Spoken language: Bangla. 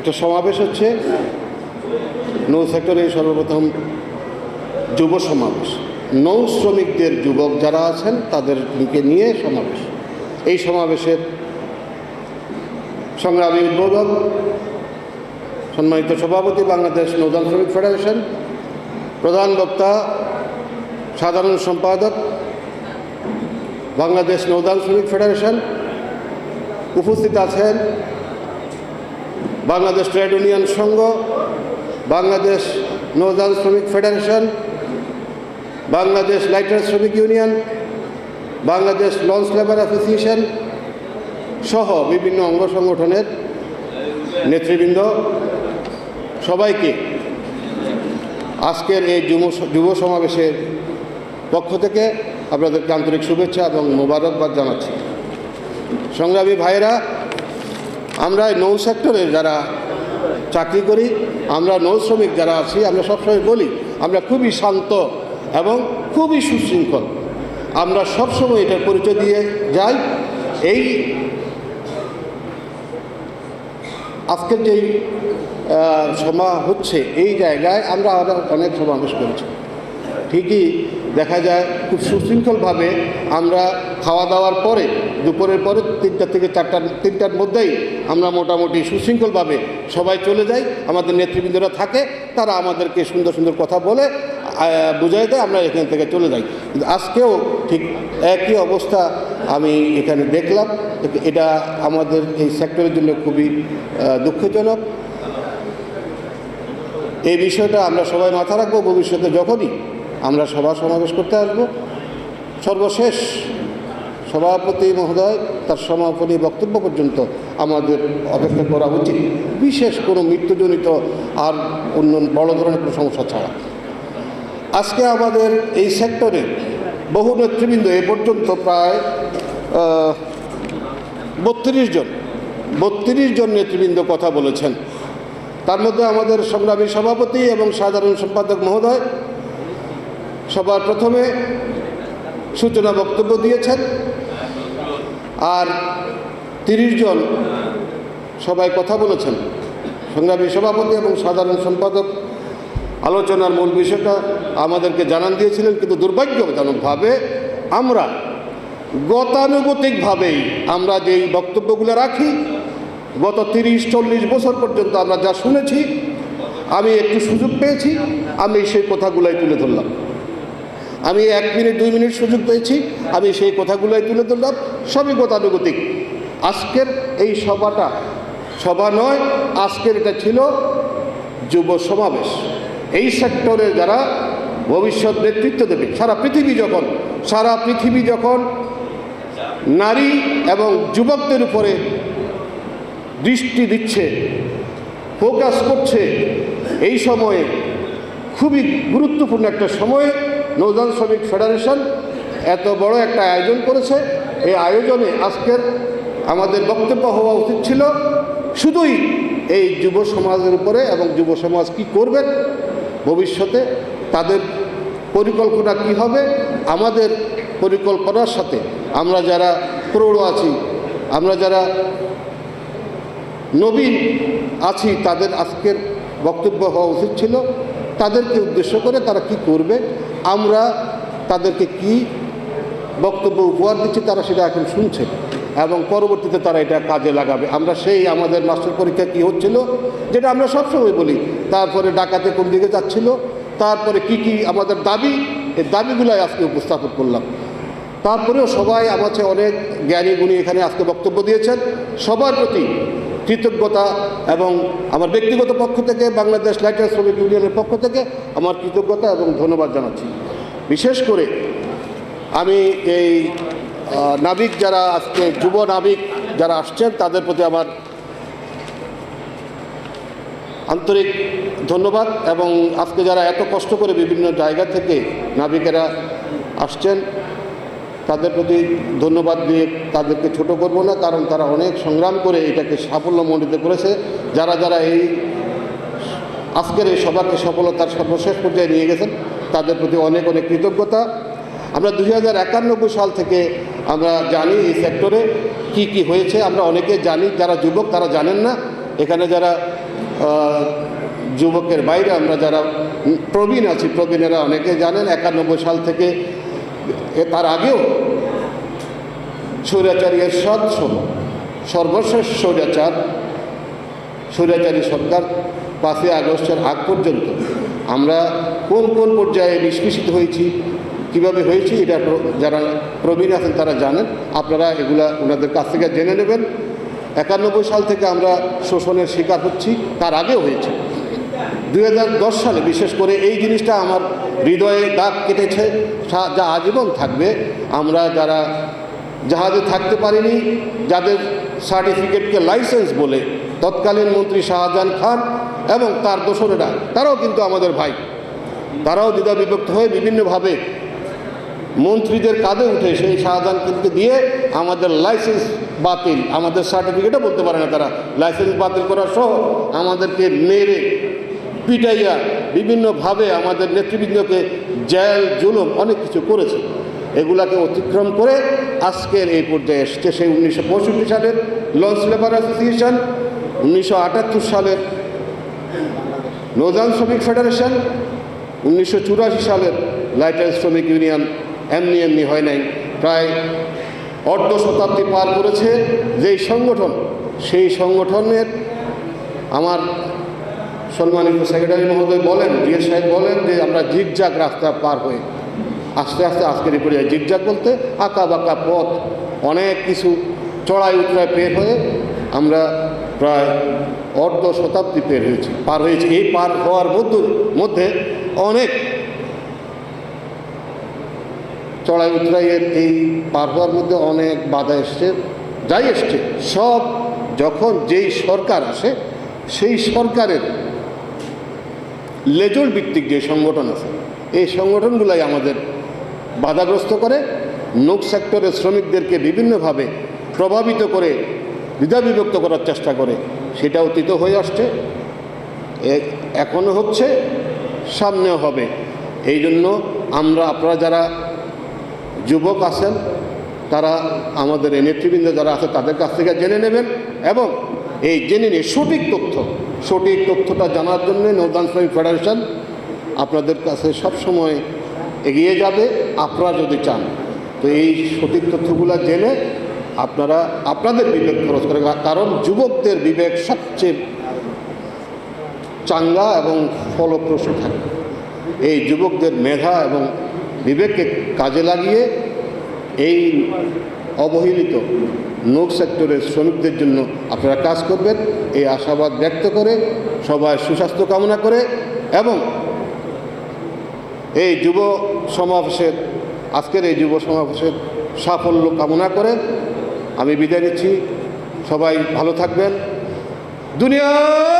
একটা সমাবেশ হচ্ছে। নৌ সেক্টরে সর্বপ্রথম যুব সমাবেশ। নৌ শ্রমিকদের যুবক যারা আছেন, তাদেরকে নিয়ে সমাবেশ। এই সমাবেশের সংগ্রামী উদ্বোধক সম্মানিত সভাপতি বাংলাদেশ নৌযান শ্রমিক ফেডারেশন, প্রধান বক্তা, সাধারণ সম্পাদক, বাংলাদেশ নৌযান শ্রমিক ফেডারেশন উপস্থিত আছেন। বাংলাদেশ ট্রেড ইউনিয়ন সংঘ, বাংলাদেশ নৌযান শ্রমিক ফেডারেশন, বাংলাদেশ লাইটার শ্রমিক union, Bangladesh launch labour association সহ বিভিন্ন অঙ্গ সংগঠনের নেতৃবৃন্দ, সবাইকে আজকের এই যুব যুব সমাবেশের পক্ষ থেকে আপনাদেরকে আন্তরিক শুভেচ্ছা এবং মোবারকবাদ জানাচ্ছি। সংগ্রামী ভাইয়েরা আমরা নৌ সেক্টরে যারা চাকরি করি, আমরা নৌ শ্রমিক যারা আছি, আমরা সবসময় বলি, আমরা খুবই শান্ত এবং খুবই সুশৃঙ্খল। আমরা সবসময় এটার পরিচয় দিয়ে যাই। এই আজকের যেই সমা হচ্ছে, এই জায়গায় আমরা আরও অনেক সমাবেশ করেছি। ঠিকই দেখা যায়, খুব সুশৃঙ্খলভাবে আমরা খাওয়া দাওয়ার পরে, দুপুরের পরে তিনটা থেকে চারটা, তিনটার মধ্যেই আমরা মোটামুটি সুশৃঙ্খলভাবে সবাই চলে যাই, আমাদের নেতৃবৃন্দরা থাকে, তারা আমাদেরকে সুন্দর সুন্দর কথা বলে বুঝাই দেয়, আমরা এখান থেকে চলে যাই। কিন্তু আজকেও ঠিক একই অবস্থা আমি এখানে দেখলাম। এটা আমাদের এই সেক্টরের জন্য খুবই দুঃখজনক। এই বিষয়টা আমরা সবাই মাথা রাখব, ভবিষ্যতে যখনই আমরা সভা সমাবেশ করতে আসব। সর্বশেষ সভাপতি মহোদয়, তার সমাপনী বক্তব্য পর্যন্ত আমাদের অপেক্ষা করা উচিত। বিশেষ কোনো মৃত্যুজনিত আর অন্য বড় ধরনের কোনো সমস্যা ছাড়া। আজকে আমাদের এই সেক্টরে বহু নেতৃবৃন্দ, এ পর্যন্ত প্রায় বত্রিশ জন বত্রিশ জন নেতৃবৃন্দ কথা বলেছেন। তার মধ্যে আমাদের সংগ্রামী সভাপতি এবং সাধারণ সম্পাদক মহোদয় সবার প্রথমে সূচনা বক্তব্য দিয়েছেন। আর তিরিশ জন সবাই কথা বলেছেন। সংগ্রামী সভাপতি এবং সাধারণ সম্পাদক আলোচনার মূল বিষয়টা আমাদেরকে জানান দিয়েছিলেন, কিন্তু দুর্ভাগ্যজনকভাবে আমরা গতানুগতিকভাবেই আমরা যেই বক্তব্যগুলো রাখি, গত তিরিশ, চল্লিশ বছর পর্যন্ত আমরা যা শুনেছি, আমি একটু সুযোগ পেয়েছি, আমি সেই কথাগুলোই তুলে ধরলাম। আমি এক মিনিট, দুই মিনিট সুযোগ পেয়েছি, আমি সেই কথাগুলোই তুলে ধরলাম। সবই গতানুগতিক। আজকের এই সভাটা, সভা নয়, আজকের এটা ছিল যুব সমাবেশ। এই সেক্টরে যারা ভবিষ্যৎ নেতৃত্ব দেবে, সারা পৃথিবী যখন, সারা পৃথিবী যখন নারী এবং যুবকদের উপরে দৃষ্টি দিচ্ছে ফোকাস করছে, এই সময়ে খুবই গুরুত্বপূর্ণ একটা সময়ে নৌযান শ্রমিক ফেডারেশন এত বড় একটা আয়োজন করেছে। এই আয়োজনে আজকের আমাদের বক্তব্য হওয়া উচিত ছিল, শুধুই এই যুব সমাজের উপরে এবং যুব সমাজ কি করবেন ভবিষ্যতে, তাদের পরিকল্পনা কি হবে, আমাদের পরিকল্পনার সাথে আমরা যারা প্রৌঢ় আছি, আমরা যারা নবীন আছি, তাদের আজকের বক্তব্য হওয়া উচিত ছিল। তাদেরকে উদ্দেশ্য করে তারা কি করবে আমরা তাদেরকে কি বক্তব্য উপহার দিচ্ছি তারা সেটা এখন শুনছে এবং পরবর্তীতে তারা এটা কাজে লাগাবে। আমরা সেই আমাদের মাস্টার পরীক্ষা কি হচ্ছিল, যেটা আমরা সবসময় বলি, তারপরে ডাকাতে কোন দিকে যাচ্ছিল, তারপরে কি কি আমাদের দাবি, এই দাবিগুলাই আজকে উপস্থাপন করলাম। তারপরেও সবাই আমাকে অনেক জ্ঞানী গুণী এখানে আজকে বক্তব্য দিয়েছেন। সবার প্রতি কৃতজ্ঞতা এবং আমার ব্যক্তিগত পক্ষ থেকে, বাংলাদেশ লাইটার শ্রমিক ইউনিয়নের পক্ষ থেকে আমার কৃতজ্ঞতা এবং ধন্যবাদ জানাচ্ছি। বিশেষ করে আমি এই নাবিক যারা আজকে, যুব নাবিক যারা আসছেন, তাদের প্রতি আমার আন্তরিক ধন্যবাদ এবং আজকে যারা এত কষ্ট করে বিভিন্ন জায়গা থেকে নাবিকেরা আসছেন তাদের প্রতি ধন্যবাদ দিয়ে তাদেরকে ছোট করব না, কারণ তারা অনেক সংগ্রাম করে এটাকে সাফল্যমণ্ডিত করেছে। যারা যারা এই আজকের এই সভাকে সফলতার সর্বশেষ পর্যায়ে নিয়ে গেছেন, তাদের প্রতি অনেক অনেক কৃতজ্ঞতা। আমরা দুই হাজার একানব্বই সাল থেকে আমরা জানি এই সেক্টরে কি কি হয়েছে, আমরা অনেকে জানি, যারা যুবক তারা জানেন না। এখানে যারা যুবকের বাইরে আমরা যারা প্রবীণ আছি, প্রবীণেরা অনেকে জানেন। একানব্বই সাল থেকে তার আগেও স্বৈরাচারী এরশাদ সহ সর্বশেষ স্বৈরাচার, স্বৈরাচারী সরকার পাঁচই আগস্টের আগ পর্যন্ত আমরা কোন কোন পর্যায়ে নিষ্পেষিত হয়েছি, কীভাবে হয়েছি, এটা যারা প্রবীণ আছেন তারা জানেন। আপনারা এগুলা ওনাদের কাছ থেকে জেনে নেবেন। একানব্বই সাল থেকে আমরা শোষণের শিকার হচ্ছি, তার আগেও হয়েছে। দু হাজার দশ সালে, বিশেষ করে এই জিনিসটা আমার হৃদয়ে দাগ কেটেছে যা আজীবন থাকবে। আমরা যারা জাহাজে থাকতে পারিনি, যাদের সার্টিফিকেটকে লাইসেন্স বলে তৎকালীন মন্ত্রী শাহজাহান খান এবং তার দোসরেরা, তারাও কিন্তু আমাদের ভাই। তারাও দ্বিধা বিভক্ত হয়ে বিভিন্নভাবে মন্ত্রীদের কাঁধে উঠে সেই শাহজাহান কিন্তু দিয়ে আমাদের লাইসেন্স বাতিল, আমাদের সার্টিফিকেটও বলতে পারে না তারা। লাইসেন্স বাতিল করা সহ আমাদেরকে মেরে পিটাইয়া বিভিন্নভাবে আমাদের নেতৃবৃন্দকে জেল, জুলুম অনেক কিছু করেছে। এগুলাকে অতিক্রম করে আজকের এই পর্যায়ে এসছে সেই উনিশশো পঁয়ষট্টি সালের লঞ্চ লেবার অ্যাসোসিয়েশন, উনিশশো আটাত্তর সালের নৌযান শ্রমিক ফেডারেশন, উনিশশো চুরাশি সালের লাইটার শ্রমিক ইউনিয়ন এমনি এমনি হয় নাই। প্রায় অর্ধ শতাব্দী পার করেছে যেই সংগঠন, সেই সংগঠনের আমার সম্মানিত সেক্রেটারি মহোদয় বলেন ডিএস সাহেব বলেন যে আমরা জিগজাগ রাস্তা পার হয়ে আস্তে আস্তে আজকের এই পর্যায়ে জিগজাগ বলতে আঁকা বাঁকা পথ, অনেক কিছু চড়াই উতরায় পের হয়ে আমরা প্রায় অর্ধ শতাব্দী পের হয়েছি, পার হয়েছি। এই পার হওয়ার মধ্য, মধ্যে অনেক চড়াই উতরাইয়ের এই পার হওয়ার মধ্যে অনেক বাধা এসছে, যাই এসছে। সব যখন যেই সরকার আসে, সেই সরকারের লেজল ভিত্তিক যে সংগঠন আছে, এই সংগঠনগুলাই আমাদের বাধাগ্রস্ত করে। নৌক সেক্টরের শ্রমিকদেরকে বিভিন্নভাবে প্রভাবিত করে দ্বিধাবিভক্ত করার চেষ্টা করে সেটা অতীত হয়ে আসছে। এখনও হচ্ছে, সামনেও হবে। এই জন্য আমরা, আপনারা যারা যুবক আছেন, তারা আমাদের নেতৃবৃন্দ যারা আছে, তাদের কাছ থেকে জেনে নেবেন এবং এই জেনে নিয়ে সঠিক তথ্য সঠিক তথ্যটা জানার জন্য নৌদান শ্রমিক ফেডারেশন আপনাদের কাছে সবসময় এগিয়ে যাবে, আপনারা যদি চান। তো এই সঠিক তথ্যগুলো জেনে আপনারা, আপনাদের বিবেক খরচ করে কারণ যুবকদের বিবেক সবচেয়ে চাঙ্গা এবং ফলপ্রসূ থাকে। এই যুবকদের মেধা এবং বিবেককে কাজে লাগিয়ে এই অবহেলিত নৌক সেক্টরের শ্রমিকদের জন্য আপনারা কাজ করবেন। এই আশাবাদ ব্যক্ত করে সবাই সুস্বাস্থ্য কামনা করে এবং এই যুব সমাবেশের, আজকের এই যুব সমাবেশের সাফল্য কামনা করে আমি বিদায় নিচ্ছি। সবাই ভালো থাকবেন। মজদুর